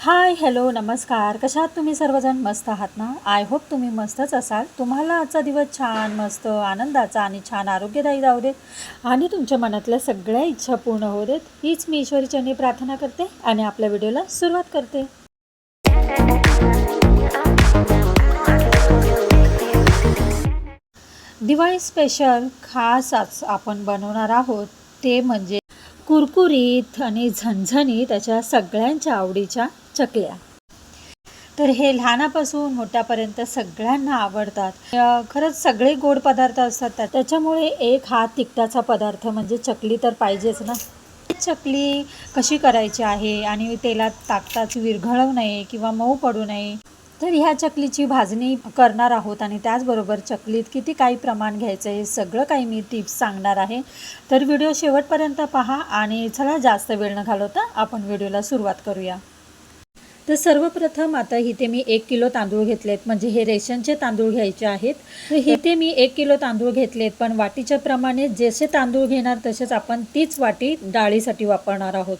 Hi hello नमस्कार. कशा आहात तुम्ही सर्वजण? मस्त आहात ना? आय होप तुम्ही मस्तच असाल. तुम्हाला आजचा दिवस छान मस्त आनंदाचा आणि छान आरोग्यदायी जाऊ देत आणि तुमच्या मनातल्या सगळ्या इच्छा पूर्ण होऊ देत हीच मी ईश्वरीचरणी प्रार्थना करते आणि आपल्या व्हिडिओला सुरुवात करते. दिवाळी स्पेशल खास आज आपण बनवणार आहोत. ते म्हणजे कुरकुरीत आणि झणझणीत अशा सगळ्यांच्या आवडीच्या चकल्या. तर हे लहानापासून मोठ्यापर्यंत सगळ्यांना आवडतात. खरंच सगळे गोड पदार्थ असतात त्याच्यामुळे एक हा तिखटाचा पदार्थ म्हणजे चकली तर पाहिजेच ना. चकली कशी करायची आहे आणि तेलात ताकताच विरघळवू नये किंवा मऊ पडू नये तर ह्या चकलीची भाजणी करणार आहोत आणि त्याचबरोबर चकलीत किती काही प्रमाण घ्यायचं हे सगळं काही मी टिप्स सांगणार आहे. तर व्हिडिओ शेवटपर्यंत पहा आणि चला जास्त वेळ न घालवता आपण व्हिडिओला सुरुवात करूया. तर सर्वप्रथम आता इथे मी एक किलो तांदूळ घेतलेत. म्हणजे हे रेशनचे तांदूळ घ्यायचे आहेत. तर इथे मी एक किलो तांदूळ घेतलेत. पण वाटीच्या प्रमाणे जसे तांदूळ घेणार तसेच आपण तीच वाटी डाळीसाठी वापरणार आहोत.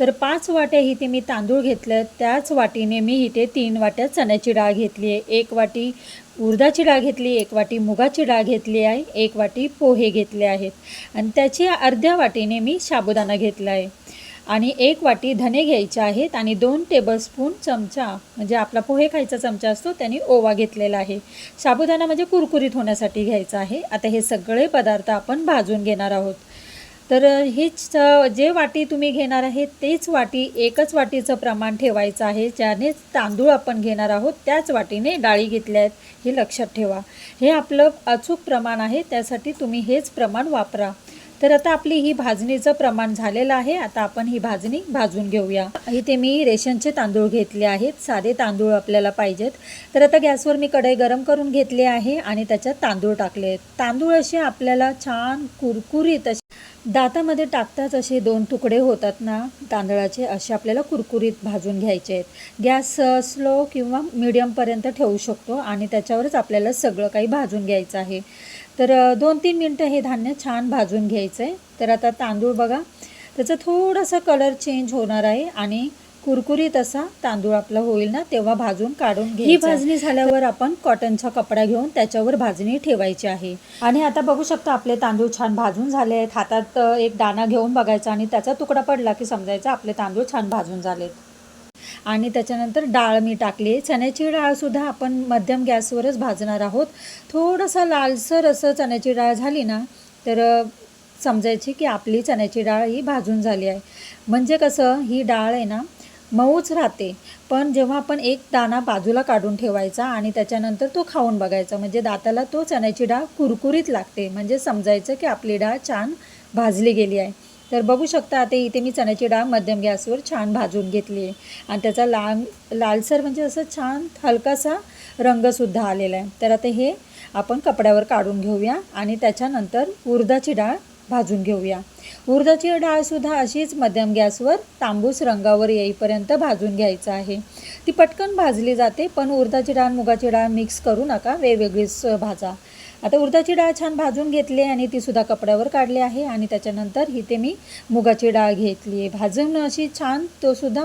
तर पाच वाट्या इथे मी तांदूळ घेतल्यात त्याच वाटीने मी इथे तीन वाट्या चण्याची डाळ घेतली आहे. एक वाटी उर्दाची डाळ घेतली एक वाटी मुगाची डाळ घेतली आहे. एक वाटी पोहे घेतले आहेत. आणि त्याची अर्ध्या वाटीने मी साबुदाणा घेतला आहे. आणि एक वाटी धने घ्यायचे आहेत आणि दोन टेबलस्पून चमचा म्हणजे आपला पोहे खायचा चमचा असतो त्याने ओवा घेतलेला आहे. साबुदाणा म्हणजे कुरकुरीत होण्यासाठी घ्यायचा आहे. आता हे सगळे पदार्थ आपण भाजून घेणार आहोत. तर हीच जे वाटी तुम्ही घेणार आहे तेच वाटी एकच वाटीचं प्रमाण ठेवायचं आहे ज्याने तांदूळ आपण घेणार आहोत त्याच वाटीने डाळी घेतल्या आहेत हे लक्षात ठेवा. हे आपलं अचूक प्रमाण आहे त्यासाठी तुम्ही हेच प्रमाण वापरा. तर आता आपली ही भाजणीचं प्रमाण झालेलं आहे. आता आपण ही भाजणी भाजून घेऊया. इथे मी रेशनचे तांदूळ घेतले आहेत. साधे तांदूळ आपल्याला पाहिजेत. तर आता गॅसवर मी कढई गरम करून घेतली आहे आणि त्याच्यात तांदूळ टाकले आहेत. तांदूळ असे आपल्याला छान कुरकुरीत असे दातामध्ये टाकताच असे दोन तुकडे होतात ना तांदळाचे असे आपल्याला कुरकुरीत भाजून घ्यायचे आहेत. गॅस स्लो किंवा मिडियमपर्यंत ठेवू शकतो आणि त्याच्यावरच आपल्याला सगळं काही भाजून घ्यायचं आहे. तर दोन तीन मिनटं हे धान्य छान भाजून घ्यायचं आहे तर आता तांदूळ बघा. त्याचा थोडासा कलर चेंज होणार आहे आणि कुरकुरीत असा तांदूळ आपला होईल ना तेव्हा भाजून काढून घ्यायचा ही भाजणी झाल्यावर आपण कॉटनचा कपडा घेऊन त्याच्यावर भाजणी ठेवायची आहे. आणि आता बघू शकता आपले तांदूळ छान भाजून झाले आहेत. हातात एक दाणा घेऊन बघायचा आणि त्याचा तुकडा पडला की समजायचं आपले तांदूळ छान भाजून झालेत. आणि त्याच्यानंतर डाळ मी टाकली चण्याची डाळसुद्धा आपण मध्यम गॅसवरच भाजणार आहोत. थोडंसं लालसर असं चण्याची डाळ झाली ना तर समजायची की आपली चण्याची डाळ ही भाजून झाली आहे. म्हणजे कसं ही डाळ आहे ना मऊच राहते. पण जेव्हा आपण एक दाणा बाजूला काढून ठेवायचा आणि त्याच्यानंतर तो खाऊन बघायचा म्हणजे दाताला तो चण्याची डाळ कुरकुरीत लागते. म्हणजे समजायचं की आपली डाळ छान भाजली गेली आहे. तर बघू शकता आता इथे मी चण्याची डाळ मध्यम गॅसवर छान भाजून घेतली आहे. आणि त्याचा लाल लालसर म्हणजे असं छान हलकासा रंगसुद्धा आलेला आहे. तर आता हे आपण कपड्यावर काढून घेऊया आणि त्याच्यानंतर उडदाची डाळ भाजून घेऊया. उडदाची डाळसुद्धा अशीच मध्यम गॅसवर तांबूस रंगावर येईपर्यंत भाजून घ्यायचं आहे. ती पटकन भाजली जाते पण उडदाची डाळ मुगाची डाळ मिक्स करू नका वेगवेगळीच भाजा. आता उर्दाची डाळ छान भाजून घेतली आणि ती सुद्धा कपड्यावर काढली आहे आणि त्याच्यानंतर इथे मी मुगाची डाळ घेतली आहे. भाजून अशी छान तो सुद्धा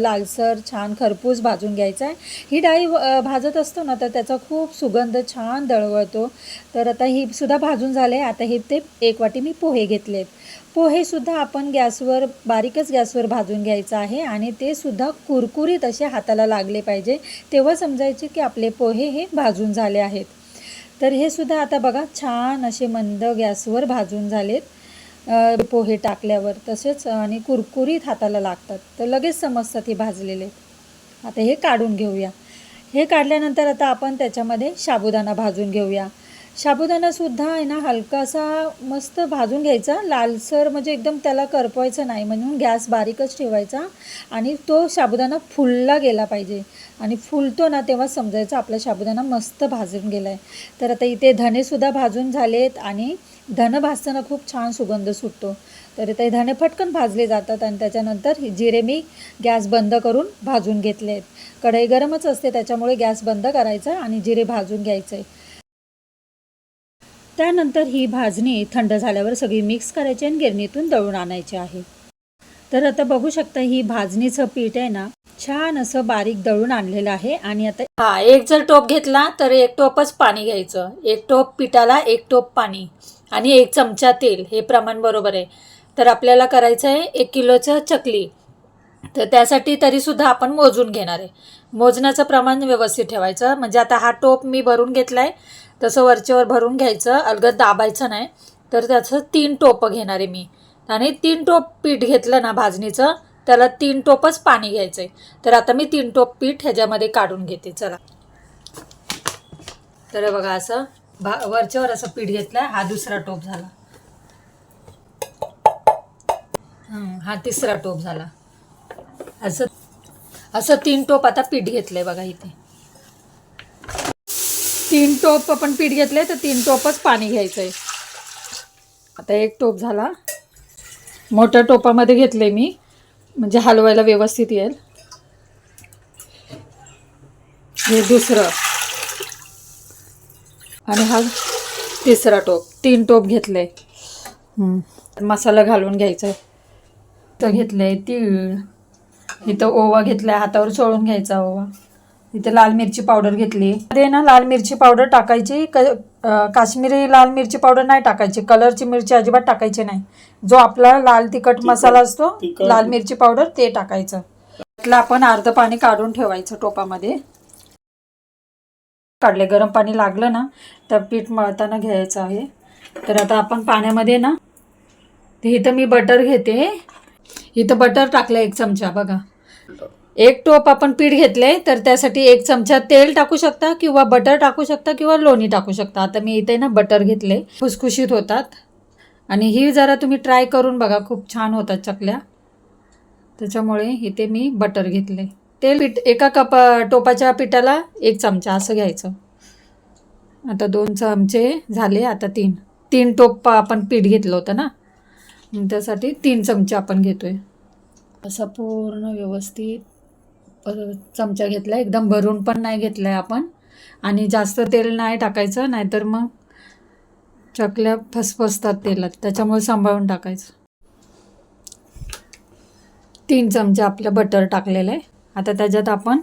लालसर छान खरपूस भाजून घ्यायचा आहे. ही डाळी भाजत असतो ना तर त्याचा खूप सुगंध छान दळवळतो. तर आता ही सुद्धा भाजून झाले आता हे ते एक वाटी मी पोहे घेतलेत पोहेसुद्धा आपण गॅसवर बारीकच गॅसवर भाजून घ्यायचं आहे आणि ते सुद्धा कुरकुरीत असे हाताला लागले पाहिजे. तेव्हा समजायचे की आपले पोहे हे भाजून झाले आहेत. तर हे सुद्धा आता बघा छान असे मंद गॅसवर भाजून झालेत. पोहे टाकल्यावर तसेच आणि कुरकुरीत हाताला लागतात. तर लगेच समजतात हे भाजलेले. आता हे काढून घेऊया. हे काढल्यानंतर आता आपण त्याच्यामध्ये साबुदाणा भाजून घेऊया. साबुदाणासुद्धा आहे ना हलकासा मस्त भाजून घ्यायचा. लालसर म्हणजे एकदम त्याला करपवायचं नाही म्हणून गॅस बारीकच ठेवायचा आणि तो साबुदाणा फुलला गेला पाहिजे. आणि फुलतो ना तेव्हा समजायचं आपला साबुदाणा मस्त भाजून गेला आहे तर आता इथे धनेसुद्धा भाजून झालेत आणि धनं भाजताना खूप छान सुगंध सुटतो. तर ते धणे फटकन भाजले जातात आणि त्याच्यानंतर हे जिरे मी गॅस बंद करून भाजून घेतले आहेत कढई गरमच असते त्याच्यामुळे गॅस बंद करायचा आणि जिरे भाजून घ्यायचे. त्यानंतर ही भाजणी थंड झाल्यावर सगळी मिक्स करायची आणि गिरणीतून दळून आणायची आहे. तर आता बघू शकता ही भाजणीचं पीठ आहे ना छान असं बारीक दळून आणलेलं आहे आणि आता हा एक जर टोप घेतला तर एक टोपच पाणी घ्यायचं. एक टोप पिठाला एक टोप पाणी आणि एक चमचा तेल हे प्रमाण बरोबर आहे. तर आपल्याला करायचं आहे एक किलोचं चकली. तर त्यासाठी तरीसुद्धा आपण मोजून घेणार आहे. मोजण्याचं प्रमाण व्यवस्थित ठेवायचं. म्हणजे आता हा टोप मी भरून घेतला आहे तसं वरचेवर भरून घ्यायचं अलगद दाबायचं नाही. तर त्याचं तीन टोपं घेणार आहे मी. आणि तीन टोप पीठ घेतलं ना भाजणीचं त्याला तीन टोपच पाणी घ्यायचं आहे तर आता मी तीन टोप पीठ ह्याच्यामध्ये काढून घेते. चला. तर बघा असं भा वरच्यावर असं पीठ घेतलं हा दुसरा टोप झाला. हा तिसरा टोप झाला. असं असं तीन टोप आता पीठ घेतलंय बघा इथे. तीन टोप आपण पीठ घेतलंय तर तीन टोपच पाणी घ्यायचं आहे आता एक टोप झाला. मोठ्या टोपामध्ये घेतले मी. म्हणजे हलवायला व्यवस्थित येईल. हे दुसरं. आणि हा तिसरा टोप. तीन टोप घेतले मसाला घालून घ्यायचा आहे तर घेतलंय तीळ. इथं ओवा घेतलाय हातावर चोळून घ्यायचा ओवा. इथे लाल मिरची पावडर घेतली. ते ना लाल मिरची पावडर टाकायची क काश्मीरी लाल मिरची पावडर नाही टाकायची कलरची मिरची अजिबात टाकायची नाही. जो आपला लाल तिखट मसाला असतो. लाल मिरची पावडर ते टाकायचं. त्यातलं आपण अर्ध पाणी काढून ठेवायचं टोपामध्ये. काढले गरम पाणी लागलं ना तर पीठ मळताना घ्यायचं आहे. तर आता आपण पाण्यामध्ये ना इथं मी बटर घेते. इथं बटर टाकलं एक चमचा बघा. एक टोप आपण पीठ घेतले तर त्यासाठी एक चमचा तेल टाकू शकता किंवा बटर टाकू शकता किंवा लोणी टाकू शकता. आता मी इथे ना बटर घेतले खुसखुशीत होतात. आणि ही जरा तुम्ही ट्राय करून बघा खूप छान होतात चकल्या. त्याच्यामुळे इथे मी बटर घेतले. तेल पीठ एका कप टोपाच्या पिठाला एक चमचा असं घ्यायचं. आता दोन चमचे झाले आता तीन. तीन टोप आपण पीठ घेतलं होतं ना? त्यासाठी तीन चमचे आपण घेतो आहे असं पूर्ण व्यवस्थित चमचा घेतला एकदम भरून पण नाही घेतला आहे आपण. आणि जास्त तेल नाही टाकायचं नाहीतर मग चकल्या फसफसतात तेलात. त्याच्यामुळे सांभाळून टाकायचं. तीन चमचे आपलं बटर टाकलेलं आहे. आता त्याच्यात आपण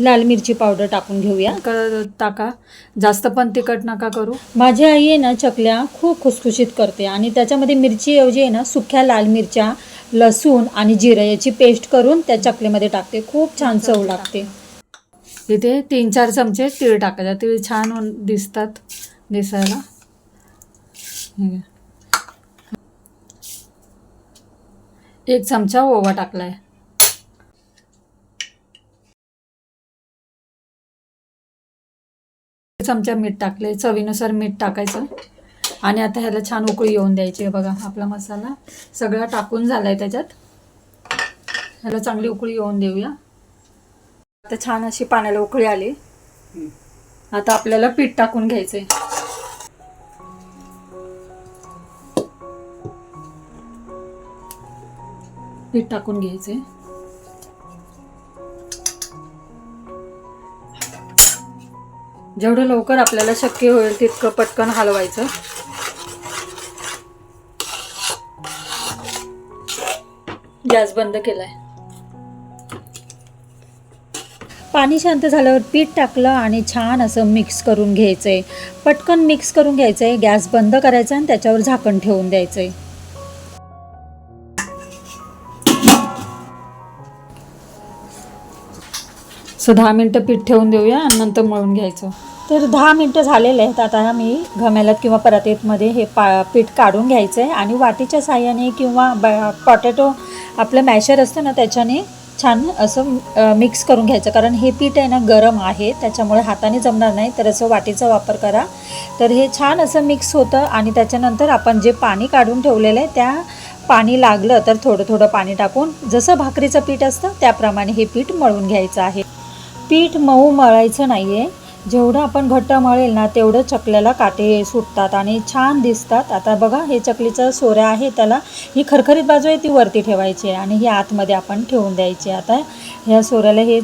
लाल मिरची पावडर टाकून घेऊया. क- टाका. जास्त पण तिखट नका करू. माझी आई आहे ना चकल्या खूप खुसखुशीत करते. आणि त्याच्यामध्ये मिरचीऐवजी आहे ना सुक्या लाल मिरच्या लसूण आणि जिरं याची पेस्ट करून त्या चकलीमध्ये टाकते. खूप छान चव लागते. तिथे तीन चार चमचे तीळ टाकायचे. तीळ छान दिसतात दिसायला. एक चमचा ओवा टाकलाय. चमचा मीठ टाकले चवीनुसार मीठ टाकायचं. आणि आता ह्याला छान उकळी येऊन द्यायची आहे बघा आपला मसाला सगळा टाकून झालाय त्याच्यात. ह्याला चांगली उकळी येऊन देऊया. आता छान अशी पाण्याला उकळी आली. आता आपल्याला पीठ टाकून घ्यायचंय. पीठ टाकून घ्यायचंय. जेवढं लवकर आपल्याला शक्य होईल तितकं पटकन हलवायचं. गॅस बंद केलाय. पाणी शांत झाल्यावर पीठ टाकलं आणि छान असं मिक्स करून घ्यायचं आहे पटकन मिक्स करून घ्यायचं आहे गॅस बंद करायचा आणि त्याच्यावर झाकण ठेवून द्यायचं आहे सो दहा मिनटं पीठ ठेवून देऊया आणि नंतर मळून घ्यायचं. तर दहा मिनटं झालेले आहेत. आता मी घमेल्यात किंवा परातीतमध्ये हे पा पीठ काढून घ्यायचं आहे आणि वाटीच्या साह्याने किंवा ब पॉटॅटो आपलं मॅशर असतं ना त्याच्याने छान असं मिक्स करून घ्यायचं. कारण हे पीठ आहे ना गरम आहे त्याच्यामुळे हाताने जमणार नाही. तर असं वाटीचा वापर करा. तर हे छान असं मिक्स होतं आणि त्याच्यानंतर आपण जे पाणी काढून ठेवलेलं आहे त्या पाणी लागलं तर थोडं थोडं पाणी टाकून जसं भाकरीचं पीठ असतं त्याप्रमाणे हे पीठ मळून घ्यायचं आहे. पीठ मऊ मळायचं नाही आहे जेवढं आपण घट्ट मळेल ना तेवढं चकल्याला काटे सुटतात आणि छान दिसतात. आता बघा हे चकलीचं सोऱ्या आहे त्याला ही खरखरीत बाजू आहे ती वरती ठेवायची आहे आणि ही आतमध्ये आपण ठेवून द्यायची आता ह्या सोऱ्याला हे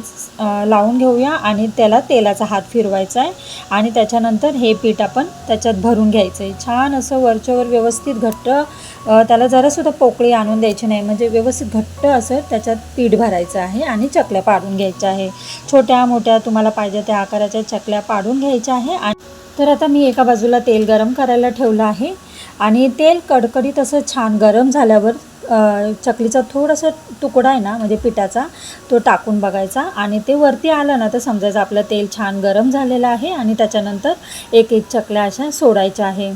लावून घेऊया आणि त्याला तेलाचा हात फिरवायचा आहे आणि त्याच्यानंतर हे पीठ आपण त्याच्यात भरून घ्यायचं आहे. छान असं वरच्यावर व्यवस्थित घट्ट त्याला जरासुद्धा पोकळी आणून द्यायची नाही म्हणजे व्यवस्थित घट्ट असं त्याच्यात पीठ भरायचं आहे आणि चकल्या पाडून घ्यायच्या आहे. छोट्या मोठ्या तुम्हाला पाहिजे त्या आकाराच्या चकल्या पाडून घ्यायच्या आहे. आणि तर आता मी एका बाजूला तेल गरम करायला ठेवलं आहे. आणि तेल कडकडीत असं छान गरम झाल्यावर चकलीचा थोडासा तुकडा आहे ना म्हणजे पिठाचा तो टाकून बघायचा. आणि ते वरती आलं ना तर समजायचं आपलं तेल छान गरम झालेलं आहे. आणि त्याच्यानंतर एक एक चकल्या अशा सोडायच्या आहे.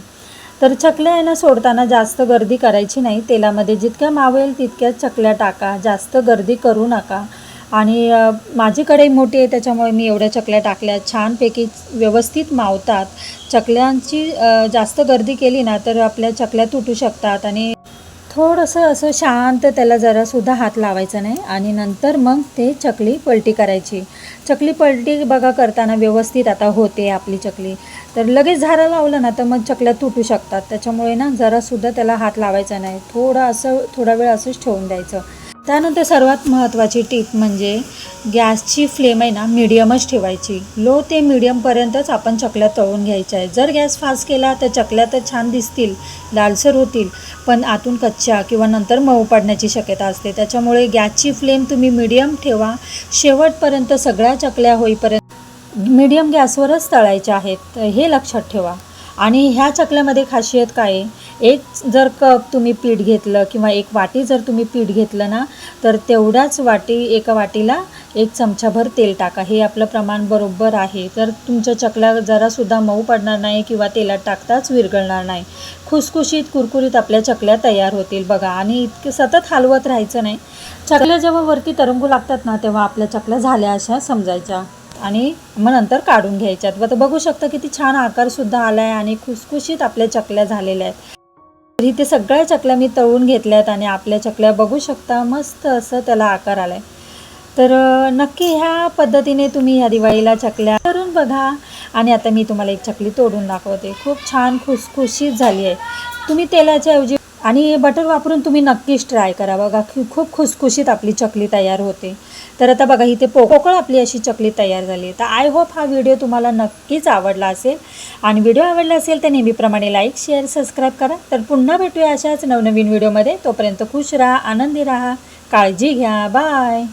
तर चकल्या आहे ना सोडताना जास्त गर्दी करायची नाही. तेलामध्ये जितक्या मावेल तितक्या चकल्या टाका. जास्त गर्दी करू नका. आणि माझी कढई मोठी आहे त्याच्यामुळे मी एवढ्या चकल्या टाकल्या. छानपैकी व्यवस्थित मावतात. चकल्यांची जास्त गर्दी केली ना तर आपल्या चकल्या तुटू शकतात आणि थोडंसं असं शांत त्याला जरासुद्धा हात लावायचा नाही आणि नंतर मग ते चकली पलटी करायची. चकली पलटी बघा करताना व्यवस्थित आता होते आपली चकली. तर लगेच झारा लावलं ना तर मग चकल्या तुटू शकतात. त्याच्यामुळे ना जरासुद्धा त्याला हात लावायचा नाही. थोडं असं थोडा वेळ असंच ठेवून द्यायचं. त्यानंतर सर्वात महत्त्वाची टीप म्हणजे गॅसची फ्लेम आहे ना मिडियमच ठेवायची. लो ते मिडियमपर्यंतच आपण चकल्या तळून घ्यायच्या आहे जर गॅस फास्ट केला तर चकल्या तर छान दिसतील लालसर होतील पण आतून कच्च्या किंवा नंतर मऊ पडण्याची शक्यता असते. त्याच्यामुळे गॅसची फ्लेम तुम्ही मिडियम ठेवा. शेवटपर्यंत सगळ्या चकल्या होईपर्यंत मिडियम गॅसवरच तळायच्या आहेत. हे लक्षात ठेवा. आणि ह्या चकल्यामध्ये खासियत काय? आहे एक जर कप तुम्ही पीठ घेतलं किंवा एक वाटी जर तुम्ही पीठ घेतलं ना तर तेवढ्याच वाटी एका वाटीला एक चमचाभर तेल टाका. हे आपलं प्रमाण बरोबर आहे. तर तुमच्या चकल्या जरासुद्धा मऊ पडणार नाही किंवा तेलात टाकताच विरघळणार नाही. खुसखुशीत कुरकुरीत आपल्या चकल्या तयार होतील बघा. आणि इतके सतत हलवत राहायचं नाही. चकल्या जेव्हा वरती तरंगू लागतात ना तेव्हा आपल्या चकल्या झाल्या अशा समजायच्या. आणि मग नंतर काढून घ्यायच्यात. आता बघू शकता किती छान आकारसुद्धा आला आहे आणि खुसखुशीत आपल्या चकल्या झालेल्या आहेत. तर इथे सगळ्या चकल्या मी तळून घेतल्यात आणि आपल्या चकल्या बघू शकता मस्त असं त्याला आकार आला आहे तर नक्की ह्या पद्धतीने तुम्ही ह्या दिवाळीला चकल्या करून बघा. आणि आता मी तुम्हाला एक चकली तोडून दाखवते. खूप छान खुसखुशीत झाली आहे. तुम्ही तेलाच्या ऐवजी आणि बटर वापरून तुम्ही नक्कीच ट्राय करा. बघा खूप खुसखुशीत आपली चकली तयार होते. तर आता बघा इथे पोकळ आपली अशी चकली तयार झाली तर आय होप हा व्हिडिओ तुम्हाला नक्कीच आवडला असेल. आणि व्हिडिओ आवडला असेल तर नेहमीप्रमाणे लाईक शेअर सबस्क्राईब करा. तर पुन्हा भेटूया अशाच नवनवीन व्हिडिओमध्ये तोपर्यंत खुश राहा आनंदी राहा काळजी घ्या. बाय